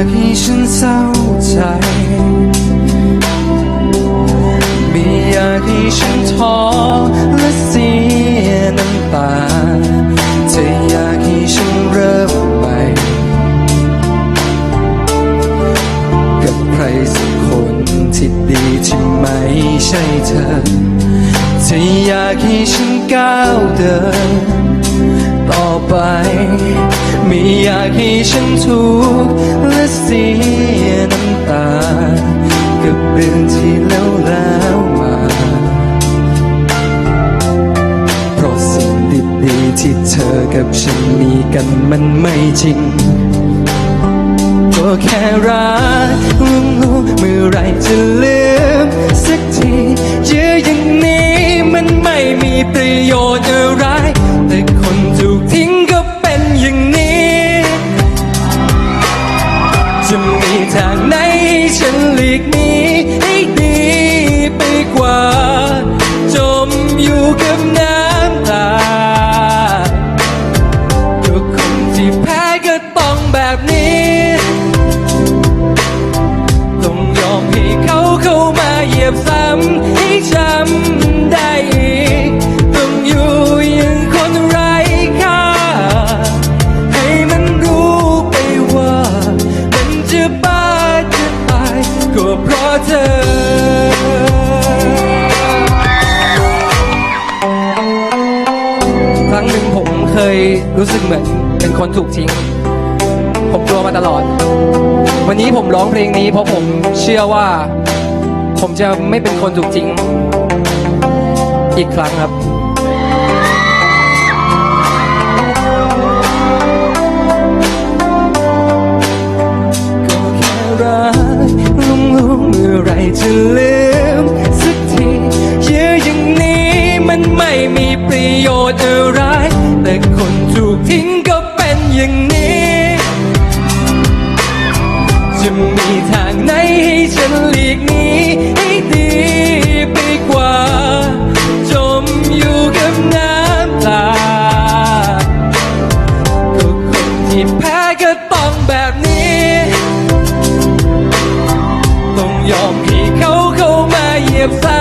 ากให้ฉันเศร้าใจ ไม่อยากให้ฉันท้อและเสียน้ำตาเธออยากให้ฉันเริ่มใหม่กับใครสักคนที่ดีที่ไม่ใช่เธอเธออยากให้ฉันก้าวเดินต่อไป ไม่อยากให้ฉันทุกข์ ที่เธอกับฉันมีกันมันไม่จริง ก็แค่รักลงรู้เมื่อไรจะลืมสักทียื้ออย่างนี้มันไม่มีประโยชน์ เหยียบซ้ำให้ช้ำได้อีกต้องอยู่อย่างคนไร้ค่าให้มันรู้ไปว่า มันจะบ้าจะตายก็เพราะเธอครั้งหนึ่งผมเคยรู้สึกเหมือนเป็นคนถูกทิ้ง ผมกลัวมาตลอด วันนี้ผมร้องเพลงนี้เพราะผมเชื่อว่า ผมจะไม่เป็นคนถูกทิ้งอีกครั้งครับก็แค่รักลุงรู้เมื่อไรจะลืมสักทีเยื้ออย่างนี้มันไม่มีประโยชน์อะไร แต่คนถูกทิ้งก็เป็นอย่างนี้ จะมีทางไหนให้ฉันหลีกหนีให้ดีไปกว่า จมอยู่กับน้ำตาก็คนที่แพ้ก็ต้องแบบนี้ ต้องยอมให้เขาเข้ามาเหยียบซ้ำ